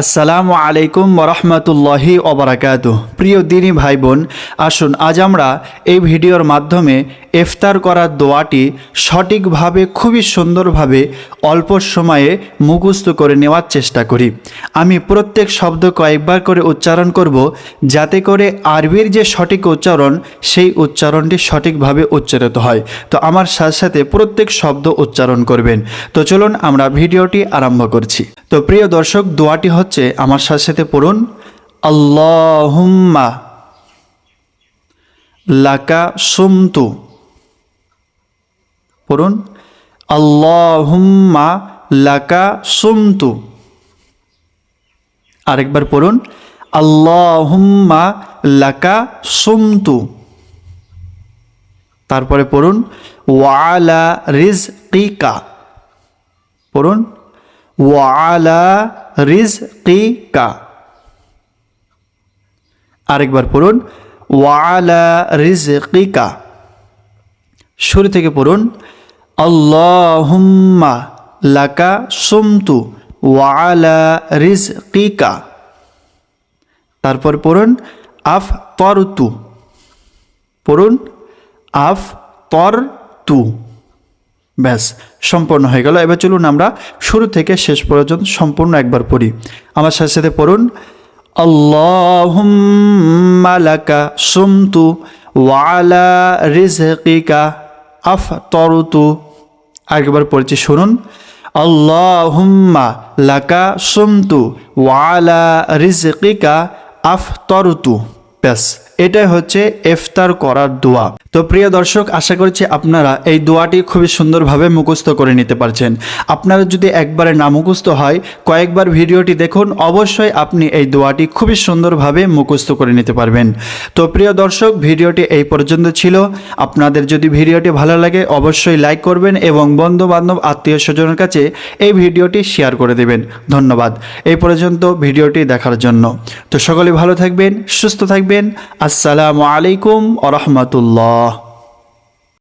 আসসালামু আলাইকুম ওরহমতুল্লাহি ওবরাকাত। প্রিয় দিনী ভাই বোন আসুন, আজ আমরা এই ভিডিওর মাধ্যমে ইফতার করার দোয়াটি সঠিকভাবে, খুবই সুন্দরভাবে, অল্প সময়ে মুখস্থ করে নেওয়ার চেষ্টা করি। আমি প্রত্যেক শব্দ কয়েকবার করে উচ্চারণ করব, যাতে করে আরবির যে সঠিক উচ্চারণ, সেই উচ্চারণটি সঠিকভাবে উচ্চারিত হয়। তো আমার সাথে সাথে প্রত্যেক শব্দ উচ্চারণ করবেন। তো চলুন আমরা ভিডিওটি আরম্ভ করছি। তো প্রিয় দর্শক, দোয়াটি হচ্ছে আমার সাথে সাথে পড়ুন, আল্লাহুম্মা লাকা সুমতু। পড়ুন, আল্লাহুম্মা লাকা সুমতু। আরেকবার পড়ুন, আল্লাহুম্মা লাকা সুমতু। তারপরে পড়ুন ওয়ালা রিজকিকা। পড়ুন ওয়ালা রিজকিকা। আরেকবার পড়ুন ওয়ালা রিজ রিজকিকা। শুরু থেকে পড়ুন, আল্লাহুম্মা লাকা সুমতু ওয়ালা রিজ রিজকিকা। তারপর পড়ুন আফ তরতু পড়ুন আফ তর তু ব্যাস, সম্পূর্ণ হয়ে গেল। এবার চলুন আমরা শুরু থেকে শেষ পর্যন্ত সম্পূর্ণ একবার পড়ি। আমার সাথে সাথে পড়ুন, আল্লাহুম্মা লাকা সুমতু ওয়ালা রিজকিকা আফ তরতু আরেকবার পড়ছি, শুনুন, আল্লাহুম্মা লাকা সুমতু ওয়ালা রিজকিকা আফ তরতু ব্যাস, এটাই হচ্ছে ইফতার করার দোয়া। তো প্রিয় দর্শক, আশা করছি আপনারা এই দোয়াটি খুবই সুন্দরভাবে মুখস্থ করে নিতে পারছেন। আপনারা যদি একবারে না মুখস্থ হয়, কয়েকবার ভিডিওটি দেখুন, অবশ্যই আপনি এই দোয়াটি খুবই সুন্দরভাবে মুখস্থ করে নিতে পারবেন। তো প্রিয় দর্শক, ভিডিওটি এই পর্যন্ত ছিল। আপনাদের যদি ভিডিওটি ভালো লাগে, অবশ্যই লাইক করবেন এবং বন্ধু বান্ধব আত্মীয় স্বজনের কাছে এই ভিডিওটি শেয়ার করে দেবেন। ধন্যবাদ। এই পর্যন্ত ভিডিওটি দেখার জন্য। তো সকলে ভালো থাকবেন, সুস্থ থাকবেন। আসসালামু আলাইকুম আ রহমতুল্লাহ।